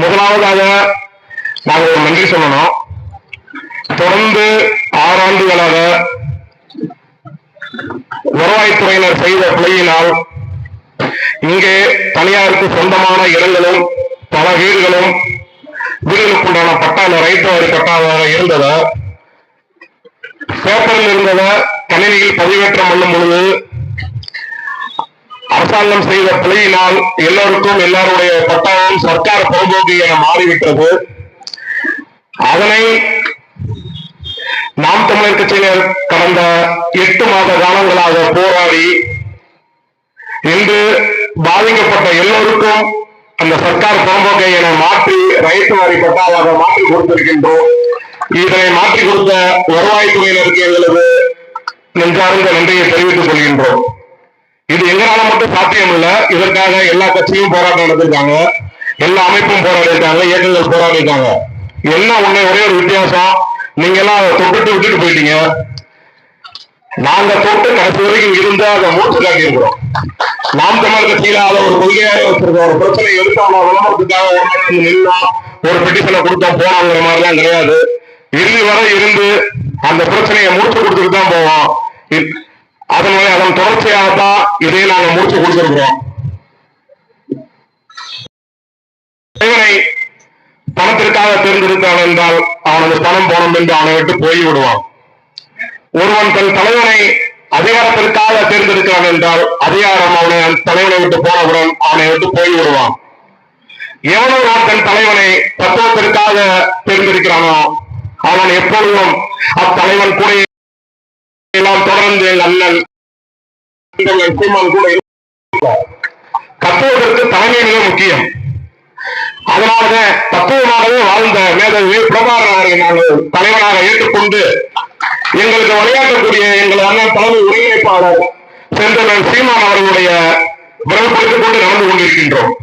முதலாவதாக நாங்கள் ஒரு நன்றி சொல்லணும். தொடர்ந்து ஆறாண்டுகளாக வருவாய்த்துறையினர் செய்த பிழையினால் இங்கே தனியாருக்கு சொந்தமான இடங்களும் பல வீடுகளும் வீடுகளுக்குண்டான பட்டா அந்த ரைட் வாரி பட்டாவாக இருந்ததை பேப்பரில் இருந்ததை கணினியில் பதிவேற்றம் பண்ணும் பொழுது அரசாங்கம் செய்த பிழையினால் எல்லோருக்கும் எல்லாருடைய பட்டாவும் சர்க்கார் புறம்போக்கு என மாறிவிட்டது. அதனை நாம் தமிழர் கட்சியினர் கடந்த எட்டு மாத காலங்களாக போராடி இன்று பாதிக்கப்பட்ட எல்லோருக்கும் அந்த சர்க்கார் புறம்போக்கை என மாற்றி ரைட்டு வாரி பட்டாவாக மாற்றி கொடுத்திருக்கின்றோம். இதனை மாற்றி கொடுத்த வருவாய்த்துறையினருக்கு எங்களது நெஞ்சார்ந்த நன்றியை தெரிவித்துக் கொள்கின்றோம். இது எங்களால மட்டும் சாத்தியம் இல்லை. இதற்காக எல்லா கட்சியும் போராட்டம் நடத்திருக்காங்க. எல்லா அமைப்பும் போராடி இருக்காங்க இயக்கங்கள் போராடி இருக்காங்க என்ன ஒண்ணு ஒரே ஒரு வித்தியாசம். நீங்க எல்லாம் அதை தொட்டுட்டு விட்டுட்டு போயிட்டீங்க. நாங்க தொட்டு கடைசி வரைக்கும் இருந்து அதை மூச்சு காட்டியிருக்கிறோம். நாம் தமிழர் கட்சியில அதை ஒரு கொள்கையாக வச்சிருக்கோம். ஒரு பிரச்சனை எடுத்தோம்னா விளம்பரத்துக்காக ஒரு நாள் வந்து ஒரு பெட்டிஷனை கொடுத்தா போனோங்கிற மாதிரிலாம் கிடையாது. இறுதி வரை இருந்து அந்த பிரச்சனையை முடிச்சு கொடுத்துட்டு தான் போவோம். அதன் தொடர்ச்சியாக தான் இதை நாங்கள் முடிச்சு கொடுத்திருக்கிறோம். இறைவனை பணத்திற்காக தேர்ந்தெடுத்தான் என்றால் அவனது பணம் போனம் என்று அவனை விட்டு போய் விடுவான். ஒருவன் தன் தலைவனை அதிகாரத்திற்காக தேர்ந்தெடுக்கிறான் என்றால் அதிகாரம் அவனை தலைவனை விட்டு போனவுடன் அவனை விட்டு போய் விடுவான். எவனோ நான் தன் தலைவனை தத்துவத்திற்காக தேர்ந்தெடுக்கிறானோ அவன் எப்பொழுதும் அத்தலைவன் கூட எல்லாம் தொடர்ந்து எங்கள் கூட தத்துவத்திற்கு தலைமை மிக முக்கியம். அதனால தத்துவமாகவே வாழ்ந்த மேதவி பிரபாகரன் நாங்கள் தலைவனாக ஏற்றுக்கொண்டு எங்களுக்கு வழியாற்றக்கூடிய எங்கள் அண்ணன் தலைமை ஒருங்கிணைப்பாளர் செந்தமன் சீமான் அவர்களுடைய விரல்படுத்திக் கொண்டு நடந்து கொண்டிருக்கின்றோம்.